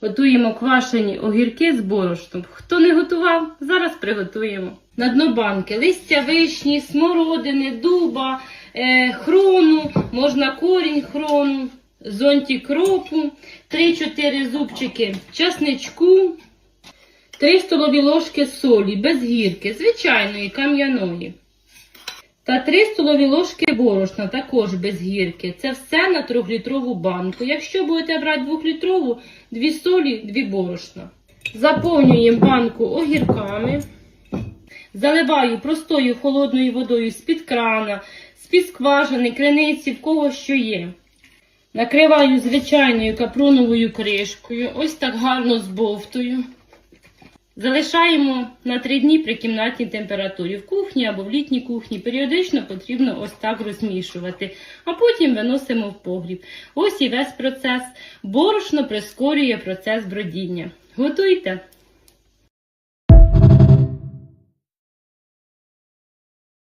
Готуємо квашені огірки з борошном. Хто не готував, зараз приготуємо. На дно банки листя вишні, смородини, дуба, е, хрону, можна корінь хрону, зонтик кропу, 3-4 зубчики часничку, 3 столові ложки солі без гірки, звичайної кам'яної. Та 3 столові ложки борошна, також без гірки. Це все на 3-літрову банку. Якщо будете брати 2-літрову, 2 солі, 2 борошна. Заповнюємо банку огірками. Заливаю простою холодною водою з-під крана, з-під скважини, криниці, в кого що є. Накриваю звичайною капроновою кришкою, ось так гарно збовтую. Залишаємо на 3 дні при кімнатній температурі в кухні або в літній кухні. Періодично потрібно ось так розмішувати, а потім виносимо в погріб. Ось і весь процес. Борошно прискорює процес бродіння. Готуйте!